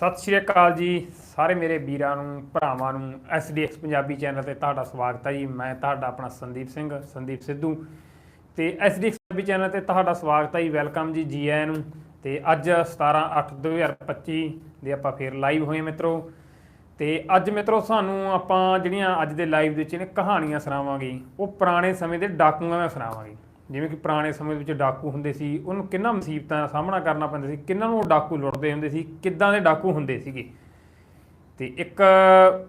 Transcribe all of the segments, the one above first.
ਸਤਿ ਸ਼੍ਰੀ ਅਕਾਲ ਜੀ ਸਾਰੇ ਮੇਰੇ ਵੀਰਾਂ ਨੂੰ, ਭਰਾਵਾਂ ਨੂੰ ਐਸਡੀਐਕਸ ਪੰਜਾਬੀ ਚੈਨਲ ਤੇ ਤੁਹਾਡਾ ਸਵਾਗਤ ਹੈ ਜੀ। ਮੈਂ ਤੁਹਾਡਾ ਆਪਣਾ ਸੰਦੀਪ ਸਿੰਘ, ਸੰਦੀਪ ਸਿੱਧੂ ਤੇ ਐਸਡੀਐਕਸ ਪੰਜਾਬੀ ਚੈਨਲ ਤੇ ਤੁਹਾਡਾ ਸਵਾਗਤ ਹੈ ਜੀ, ਵੈਲਕਮ ਜੀ ਜੀ ਆਇਆਂ ਨੂੰ ਤੇ ਅੱਜ 17 8 2025 ਦੇ ਆਪਾਂ ਫੇਰ ਲਾਈਵ ਹੋਏ ਮਿੱਤਰੋ ਤੇ ਅੱਜ ਮਿੱਤਰੋ ਸਾਨੂੰ ਆਪਾਂ ਜਿਹੜੀਆਂ ਅੱਜ ਦੇ ਲਾਈਵ ਦੇ ਵਿੱਚ ਨੇ ਕਹਾਣੀਆਂ ਸੁਣਾਵਾਂਗੇ, ਉਹ ਪੁਰਾਣੇ ਸਮੇਂ ਦੇ ਡਾਕੂਆਂ ਮੈਂ ਸੁਣਾਵਾਂਗੇ। ਜਿਵੇਂ ਕਿ ਪੁਰਾਣੇ ਸਮੇਂ ਦੇ ਵਿੱਚ ਡਾਕੂ ਹੁੰਦੇ ਸੀ, ਉਹਨੂੰ ਕਿੰਨਾ ਮੁਸੀਬਤਾਂ ਦਾ ਸਾਹਮਣਾ ਕਰਨਾ ਪੈਂਦਾ ਸੀ, ਕਿੰਨਾਂ ਨੂੰ ਉਹ ਡਾਕੂ ਲੁੱਟਦੇ ਹੁੰਦੇ ਸੀ, ਕਿੱਦਾਂ ਦੇ ਡਾਕੂ ਹੁੰਦੇ ਸੀਗੇ। ਤੇ ਇੱਕ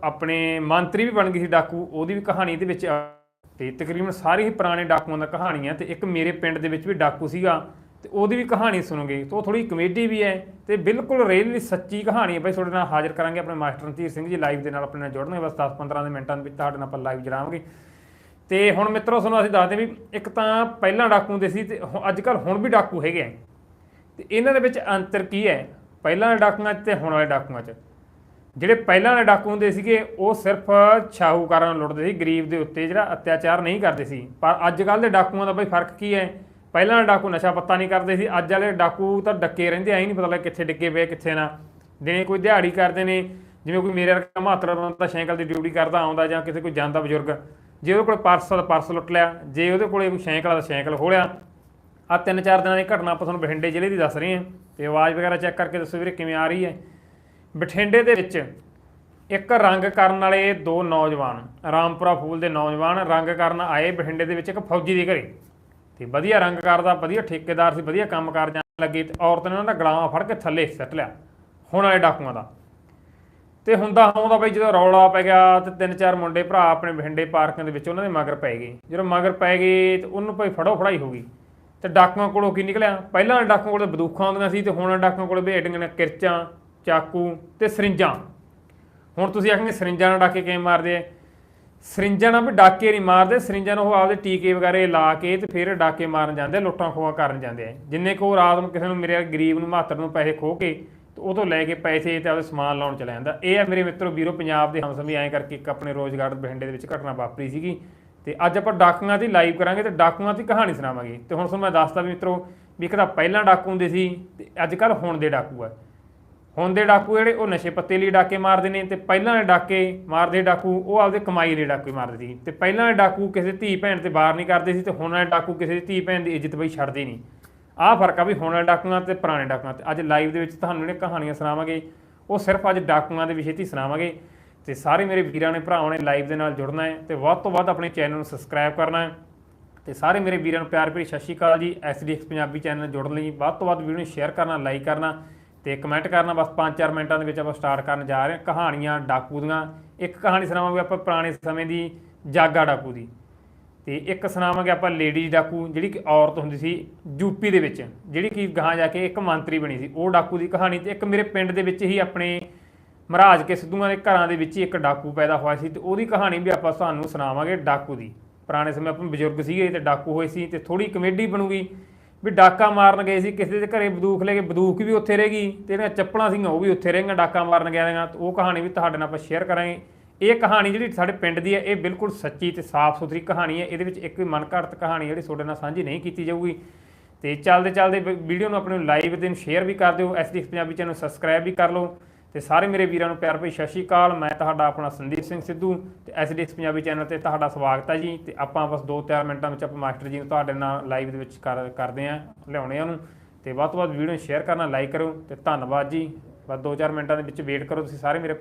ਆਪਣੇ ਮੰਤਰੀ ਵੀ ਬਣ ਗਈ ਸੀ ਡਾਕੂ, ਉਹਦੀ ਵੀ ਕਹਾਣੀ ਇਹਦੇ ਵਿੱਚ ਆ- ਤੇ ਤਕਰੀਬਨ ਸਾਰੇ ਹੀ ਪੁਰਾਣੇ ਡਾਕੂਆਂ ਦਾ ਕਹਾਣੀ ਹੈ ਤੇ ਇੱਕ ਮੇਰੇ ਪਿੰਡ ਦੇ ਵਿੱਚ ਵੀ ਡਾਕੂ ਸੀਗਾ, ਤੇ ਉਹਦੀ ਵੀ ਕਹਾਣੀ ਸੁਣੋਗੇ ਤੇ ਉਹ ਥੋੜੀ ਕਮੇਡੀ ਵੀ ਹੈ, ਤੇ ਬਿਲਕੁਲ ਰੀਅਲੀ ਸੱਚੀ ਕਹਾਣੀ ਹੈ ਬਈ, ਤੁਹਾਡੇ ਨਾਲ ਹਾਜ਼ਰ ਕਰਾਂਗੇ ਆਪਣੇ ਮਾਸਟਰ ਰਣਧੀਰ ਸਿੰਘ ਜੀ ਲਾਈਵ ਦੇ ਨਾਲ, ਆਪਣੇ ਨਾਲ ਜੁੜਨਗੇ, ਬਸ 10-15 ਦੇ ਮਿੰਟਾਂ ਦੇ ਵਿੱਚ ਤੁਹਾਡੇ ਨਾਲ ਆਪਾਂ ਲਾਈਵ ਜੜਾਵਾਂਗੇ। ਤੇ ਹੁਣ ਮਿੱਤਰੋ, ਤੁਹਾਨੂੰ ਅਸੀਂ ਦੱਸਦੇ ਵੀ ਇੱਕ ਤਾਂ ਪਹਿਲਾਂ ਡਾਕੂ ਹੁੰਦੇ ਸੀ ਤੇ ਅੱਜ ਕੱਲ ਹੁਣ ਵੀ ਡਾਕੂ ਹੈਗੇ ਆ। ਤੇ ਇਹਨਾਂ ਦੇ ਵਿੱਚ ਅੰਤਰ ਕੀ ਹੈ? ਪਹਿਲਾਂ ਵਾਲੇ ਡਾਕੂਆਂ 'ਚ ਤੇ ਹੁਣ ਵਾਲੇ ਡਾਕੂਆਂ 'ਚ। ਜਿਹੜੇ ਪਹਿਲਾਂ ਵਾਲੇ ਡਾਕੂ ਹੁੰਦੇ ਸੀਗੇ, ਉਹ ਸਿਰਫ ਸ਼ਾਹੂਕਾਰਾਂ ਨੂੰ ਲੁੱਟਦੇ ਸੀ, ਗਰੀਬ ਦੇ ਉੱਤੇ ਜਿਹੜਾ ਅਤਿਆਚਾਰ ਨਹੀਂ ਕਰਦੇ ਸੀ। ਪਰ ਅੱਜ ਕੱਲ ਦੇ ਡਾਕੂਆਂ ਦਾ ਬਈ ਫ਼ਰਕ ਕੀ ਹੈ? ਪਹਿਲਾਂ ਦੇ ਡਾਕੂ ਨਸ਼ਾ ਪੱਤਾ ਨਹੀਂ ਕਰਦੇ ਸੀ, ਅੱਜ ਵਾਲੇ ਡਾਕੂ ਤਾਂ ਡੱਕੇ ਰਹਿੰਦੇ ਆ ਹੀ ਨਹੀਂ ਪਤਾ ਲੱਗ ਕਿੱਥੇ ਡਿੱਗੇ ਪਏ ਕਿੱਥੇ ਨਾ। ਦਿਨੇ ਕੋਈ ਦਿਹਾੜੀ ਕਰਦੇ ਨੇ, ਜਿਵੇਂ ਕੋਈ ਮੇਰੇ ਵਰਗਾ ਮਾਤਰਾ ਦਾ ਸਾਈਕਲ ਦੀ ਡਿਊਟੀ ਕਰਦਾ, ਆਉਂਦਾ ਜਾਂ ਕਿਸੇ ਕੋਈ ਜਾਂਦਾ ਬਜ਼ੁਰਗ ਜੇ ਉਹਦੇ ਕੋਲ ਪਰਸ ਆ ਤਾਂ ਪਰਸ ਲੁੱਟ ਲਿਆ, ਜੇ ਉਹਦੇ ਕੋਲੇ ਕੋਈ ਸਾਈਕਲ ਆ ਤਾਂ ਸਾਈਕਲ ਖੋਲਿਆ ਆ ਤਿੰਨ ਚਾਰ ਦਿਨਾਂ ਦੀ ਘਟਨਾ ਆਪਾਂ ਤੁਹਾਨੂੰ ਬਠਿੰਡੇ ਜ਼ਿਲ੍ਹੇ ਦੀ ਦੱਸ ਰਹੇ ਹਾਂ ਤੇ ਆਵਾਜ਼ ਵਗੈਰਾ ਚੈੱਕ ਕਰਕੇ ਦੱਸੋ ਵੀਰੇ ਕਿਵੇਂ ਆ ਰਹੀ ਹੈ। ਬਠਿੰਡੇ ਦੇ ਵਿੱਚ ਇੱਕ ਰੰਗ ਕਰਨ ਵਾਲੇ ਦੋ ਨੌਜਵਾਨ, ਰਾਮਪੁਰਾ ਫੂਲ ਦੇ ਨੌਜਵਾਨ ਰੰਗ ਕਰਨ ਆਏ ਬਠਿੰਡੇ ਦੇ ਵਿੱਚ ਇੱਕ ਫੌਜੀ ਦੇ ਘਰੇ। ਤੇ ਵਧੀਆ ਰੰਗ ਕਰਦਾ, ਵਧੀਆ ਠੇਕੇਦਾਰ ਸੀ, ਵਧੀਆ ਕੰਮ ਕਰ ਜਾਣ ਲੱਗੇ ਤੇ ਔਰਤ ਨੇ ਉਹਨਾਂ ਦਾ ਗਲਾਵਾਂ ਫੜ ਕੇ ਥੱਲੇ ਸੱਟ ਲਿਆ, ਹੁਣ ਵਾਲੇ ਡਾਕੂਆਂ ਦਾ। ਤੇ ਹੁੰਦਾ ਹੁੰਦਾ ਬਈ ਜਦੋਂ ਰੌਲਾ ਪੈ ਗਿਆ ਤੇ ਤਿੰਨ ਚਾਰ ਮੁੰਡੇ ਭਰਾ ਆਪਣੇ ਬਠਿੰਡੇ ਪਾਰਕਾਂ ਦੇ ਵਿੱਚ ਉਹਨਾਂ ਦੇ ਮਗਰ ਪੈ ਗਏ। ਜਦੋਂ ਮਗਰ ਪੈ ਗਏ ਤੇ ਉਹਨੂੰ ਭਾਈ ਫੜੋ ਫੜਾਈ ਹੋ ਗਈ। ਤੇ ਡਾਕੂਆਂ ਕੋਲੋਂ ਕੀ ਨਿਕਲਿਆ? ਪਹਿਲਾਂ ਡਾਕੂਆਂ ਕੋਲ ਬੰਦੂਕਾਂ ਹੁੰਦੀਆਂ ਸੀ ਤੇ ਹੁਣ ਵਾਲੇ ਡਾਕੂਆਂ ਕੋਲ ਬੇਟੀਆਂ ਨੇ ਕਿਰਚਾਂ ਚਾਕੂ ਤੇ ਸਰਿੰਜਾਂ। ਹੁਣ ਤੁਸੀਂ ਆਖੋਗੇ ਸਰਿੰਜਾਂ ਨਾਲ ਡਾਕੇ ਕਿਵੇਂ ਮਾਰਦੇ ਆ? ਸਰਿੰਜਾਂ ਨਾਲ ਵੀ ਡਾਕੇ ਨਹੀਂ ਮਾਰਦੇ ਸਰਿੰਜਾਂ ਨੂੰ ਉਹ ਆਪਦੇ ਟੀਕੇ ਵਗੈਰੇ ਲਾ ਕੇ ਤੇ ਫਿਰ ਡਾਕੇ ਮਾਰਨ ਜਾਂਦੇ ਆ, ਲੁੱਟਾਂ ਖੋਹਾਂ ਕਰਨ ਜਾਂਦੇ ਆ। ਜਿੰਨੇ ਕੋ ਰਾਤ ਨੂੰ ਕਿਸੇ ਨੂੰ ਮੇਰੇ ਗਰੀਬ ਨੂੰ ਮਾਤਰ ਨੂੰ ਪੈਸੇ ਖੋ ਕੇ ਉਹ ਤੋਂ ਲੈ ਕੇ ਪੈਸੇ ਤੇ ਆਪਦੇ ਸਮਾਨ ਲਾਉਣ ਚਲਾ ਜਾਂਦਾ। ਇਹ ਆ ਮੇਰੇ ਮਿੱਤਰੋ, ਵੀਰੋ, ਪੰਜਾਬ ਦੇ ਹਮਸਮੀ ਐਂ ਕਰਕੇ ਇੱਕ ਆਪਣੇ ਰੋਜ਼ਗਾਰ ਬਠਿੰਡੇ ਦੇ ਵਿੱਚ ਘਟਨਾ ਵਾਪਰੀ ਸੀਗੀ। ਤੇ ਅੱਜ ਆਪਾਂ ਡਾਕੂਆਂ ਦੀ ਲਾਈਵ ਕਰਾਂਗੇ ਤੇ ਡਾਕੂਆਂ ਦੀ ਕਹਾਣੀ ਸੁਣਾਵਾਂਗੇ। ਤੇ ਹੁਣ ਤੁਹਾਨੂੰ ਮੈਂ ਦੱਸਦਾ ਵੀ ਮਿੱਤਰੋ ਵੀ ਇੱਕ ਤਾਂ ਪਹਿਲਾਂ ਡਾਕੂ ਹੁੰਦੇ ਸੀ ਤੇ ਅੱਜ ਕੱਲ ਹੁਣ ਦੇ ਡਾਕੂ ਆ। ਹੁਣ ਦੇ ਡਾਕੂ ਜਿਹੜੇ ਉਹ ਨਸ਼ੇ ਪੱਤੇ ਲਈ ਡਾਕੇ ਮਾਰਦੇ ਨੇ ਤੇ ਪਹਿਲਾਂ ਦੇ ਡਾਕੇ ਮਾਰਦੇ ਡਾਕੂ, ਉਹ ਆਪਦੇ ਕਮਾਈ ਲਈ ਡਾਕੇ ਮਾਰਦੇ ਸੀ। ਤੇ ਪਹਿਲਾਂ ਦੇ ਡਾਕੂ ਕਿਸੇ ਧੀ ਭੈਣ ਤੇ ਵਾਰ ਨਹੀਂ ਕਰਦੇ ਸੀ ਤੇ ਹੁਣ ਵਾਲੇ ਡਾਕੂ ਕਿਸੇ ਦੀ ਧੀ ਭੈਣ ਦੀ ਇੱਜ਼ਤ ਬਈ ਛੱਡਦੇ ਨਹੀਂ। ਆਹ ਫ਼ਰਕ ਆ ਵੀ ਹੁਣ ਵਾਲੇ ਡਾਕੂਆਂ ਤੇ ਪੁਰਾਣੇ ਡਾਕੂਆਂ ਤੇ। ਅੱਜ ਲਾਈਵ ਦੇ ਵਿੱਚ ਤੁਹਾਨੂੰ ਜਿਹੜੀਆਂ ਕਹਾਣੀਆਂ ਸੁਣਾਵਾਂਗੇ, ਉਹ ਸਿਰਫ ਅੱਜ ਡਾਕੂਆਂ ਦੇ ਵਿਸ਼ੇ ਤੇ ਹੀ ਸੁਣਾਵਾਂਗੇ। ਤੇ ਸਾਰੇ ਮੇਰੇ ਵੀਰਾਂ ਨੇ, ਭਰਾਵਾਂ ਨੇ ਲਾਈਵ ਦੇ ਨਾਲ ਜੁੜਨਾ ਹੈ ਤੇ ਵੱਧ ਤੋਂ ਵੱਧ ਆਪਣੇ ਚੈਨਲ ਨੂੰ ਸਬਸਕ੍ਰਾਈਬ ਕਰਨਾ ਹੈ। ਤੇ ਸਾਰੇ ਮੇਰੇ ਵੀਰਾਂ ਨੂੰ ਪਿਆਰ ਭਰੀ ਸਤਿ ਸ਼੍ਰੀ ਅਕਾਲ ਜੀ। ਐਸਡੀਐਕਸ ਪੰਜਾਬੀ ਚੈਨਲ ਨਾਲ ਜੁੜਨ ਲਈ ਵੱਧ ਤੋਂ ਵੱਧ ਵੀਡੀਓ ਨੂੰ ਸ਼ੇਅਰ ਕਰਨਾ ਲਾਈਕ ਕਰਨਾ ਤੇ ਕਮੈਂਟ ਕਰਨਾ। ਬਸ 5-4 ਮਿੰਟਾਂ ਦੇ ਵਿੱਚ ਆਪਾਂ ਸਟਾਰਟ ਕਰਨ ਜਾ ਰਹੇ ਹਾਂ। ਕਹਾਣੀਆਂ ਡਾਕੂ ਦੀਆਂ। ਇੱਕ ਕਹਾਣੀ ਸੁਣਾਵਾਂਗੇ ਆਪਾਂ ਪੁਰਾਣੇ ਸਮੇਂ ਦੀ, ਜਾਗਾ ਡਾਕੂ ਦੀ। ਤੇ ਇੱਕ ਸੁਣਾਵਾਂਗੇ ਆਪਾਂ ਲੇਡੀਜ਼ ਡਾਕੂ, ਜਿਹੜੀ ਕਿ ਔਰਤ ਹੁੰਦੀ ਸੀ ਯੂਪੀ ਦੇ ਵਿੱਚ, ਜਿਹੜੀ ਕਿ ਗਾਂ ਜਾ ਕੇ ਇੱਕ ਮੰਤਰੀ ਬਣੀ ਸੀ। ਉਹ ਡਾਕੂ ਦੀ ਕਹਾਣੀ ਤੇ ਇੱਕ ਮੇਰੇ ਪਿੰਡ ਦੇ ਵਿੱਚ ਹੀ ਆਪਣੇ ਮਹਾਰਾਜ ਕੇ ਸਿੱਧੂਆਂ ਦੇ ਘਰਾਂ ਦੇ ਵਿੱਚ ਹੀ ਇੱਕ ਡਾਕੂ ਪੈਦਾ ਹੋਇਆ ਸੀ ਤੇ ਉਹਦੀ ਕਹਾਣੀ ਵੀ ਆਪਾਂ ਤੁਹਾਨੂੰ ਸੁਣਾਵਾਂਗੇ ਡਾਕੂ ਦੀ। ਪੁਰਾਣੇ ਸਮੇਂ ਆਪਾਂ ਬਜ਼ੁਰਗ ਸੀਗੇ ਤੇ ਡਾਕੂ ਹੋਏ ਸੀ ਤੇ ਥੋੜੀ ਕਮੇਡੀ ਬਣੂਗੀ ਵੀ ਡਾਕਾ ਮਾਰਨ ਗਏ ਸੀ, ਕਿਸੇ ਦੇ ਘਰੇ ਬੰਦੂਕ ਲੈ ਕੇ ਬੰਦੂਕ ਵੀ ਉੱਥੇ ਰਹੇਗੀ ਗਈ ਤੇ ਜਿਹੜੀਆਂ ਚੱਪਲਾਂ ਸੀਗੀਆਂ, ਉਹ ਵੀ ਉੱਥੇ ਰਹਿ ਗਈਆਂ ਡਾਕਾ ਮਾਰਨ ਗਿਆ ਦੀਆਂ ਉਹ ਕਹਾਣੀ ਵੀ ਤੁਹਾਡੇ ਨਾਲ ਆਪਾਂ ਸ਼ੇਅਰ ਕਰਾਂਗੇ। ਇਹ ਕਹਾਣੀ ਜਿਹੜੀ ਸਾਡੇ ਪਿੰਡ ਦੀ ਹੈ, ਇਹ ਬਿਲਕੁਲ ਸੱਚੀ ਤੇ ਸਾਫ਼ ਸੁਥਰੀ ਕਹਾਣੀ ਹੈ। ਇਹਦੇ ਵਿੱਚ ਇੱਕ ਵੀ ਮਨਘੜਤ ਕਹਾਣੀ ਜਿਹੜੀ ਤੁਹਾਡੇ ਨਾਲ ਸਾਂਝੀ ਨਹੀਂ ਕੀਤੀ ਜਾਊਗੀ। ਤੇ ਚੱਲਦੇ ਚੱਲਦੇ ਵੀਡੀਓ ਨੂੰ ਆਪਣੇ ਲਾਈਵ ਦੇ ਨੂੰ ਸ਼ੇਅਰ ਵੀ ਕਰ ਦਿਓ। ਐਸਡੀਐਕਸ ਪੰਜਾਬੀ ਚੈਨਲ ਨੂੰ ਸਬਸਕ੍ਰਾਈਬ ਵੀ ਕਰ ਲਓ। ਤੇ ਸਾਰੇ ਮੇਰੇ ਵੀਰਾਂ ਨੂੰ ਪਿਆਰ ਭਰੀ ਸਤਿ ਸ਼੍ਰੀ ਅਕਾਲ। ਮੈਂ ਤੁਹਾਡਾ ਆਪਣਾ ਸੰਦੀਪ ਸਿੰਘ ਸਿੱਧੂ ਤੇ ਐਸਡੀਐਕਸ ਪੰਜਾਬੀ ਚੈਨਲ ਤੇ ਤੁਹਾਡਾ ਸਵਾਗਤ ਹੈ ਜੀ। ਤੇ ਆਪਾਂ ਬਸ 2-4 ਮਿੰਟਾਂ ਵਿੱਚ ਆਪਾਂ ਮਾਸਟਰ ਜੀ ਨੂੰ ਤੁਹਾਡੇ ਨਾਲ ਲਾਈਵ ਦੇ ਵਿੱਚ ਕਰ, ਕਰਦੇ ਆਂ ਲਿਆਉਣੇ ਆ ਉਹਨੂੰ। ਤੇ ਵੱਧ ਤੋਂ ਵੱਧ ਵੀਡੀਓ ਨੂੰ ਸ਼ੇਅਰ ਕਰਨਾ, ਲਾਈਕ ਕਰੋ। ਤੇ ਧੰਨਵਾਦ ਜੀ। ਬਸ 2-4 ਮਿੰਟਾਂ ਦੇ ਵਿੱਚ ਵੇਟ ਕਰੋ। ਤੁਸੀਂ ਸਾਰੇ ਮੇਰੇ ਭਰਾ